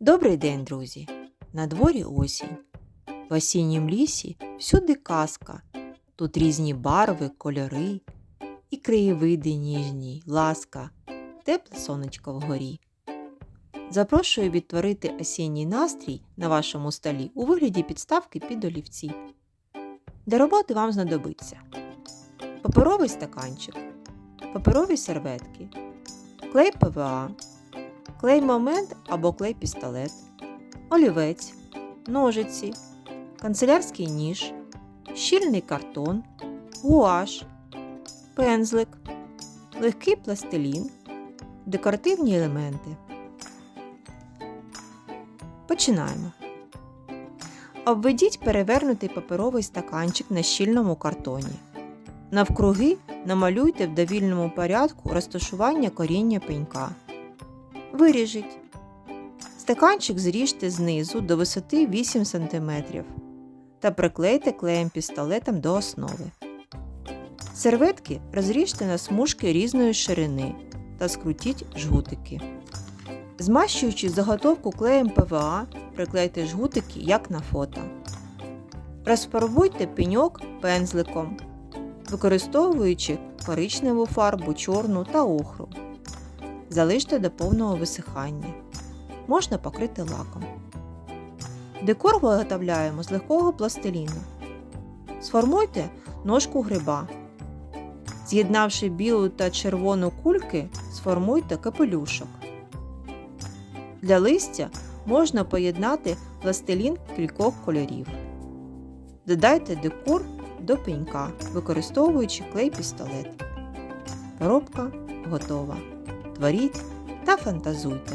Добрий день, друзі! На дворі осінь. В осіннім лісі всюди казка. Тут різні барви, кольори і краєвиди ніжні, ласка, тепле сонечко вгорі. Запрошую відтворити осінній настрій на вашому столі у вигляді підставки під олівці. Для роботи вам знадобиться паперовий стаканчик, паперові серветки, клей ПВА, клей момент або клей пістолет, олівець, ножиці, канцелярський ніж, щільний картон, гуаш, пензлик, легкий пластилін, декоративні елементи. Починаємо. Обведіть перевернутий паперовий стаканчик на щільному картоні. Навкруги намалюйте в довільному порядку розташування коріння пенька. Виріжіть. Стаканчик зріжте знизу до висоти 8 см та приклейте клеєм пістолетом до основи. Серветки розріжте на смужки різної ширини та скрутіть жгутики. Змащуючи заготовку клеєм ПВА, приклейте жгутики, як на фото. Розфарбуйте пеньок пензликом, використовуючи коричневу фарбу, чорну та охру. Залиште до повного висихання. Можна покрити лаком. Декор виготовляємо з легкого пластиліну. Сформуйте ножку гриба. З'єднавши білу та червону кульки, сформуйте капелюшок. Для листя можна поєднати пластилін кількох кольорів. Додайте декор до пенька, використовуючи клей пістолет. Коробка готова. Творіть та фантазуйте.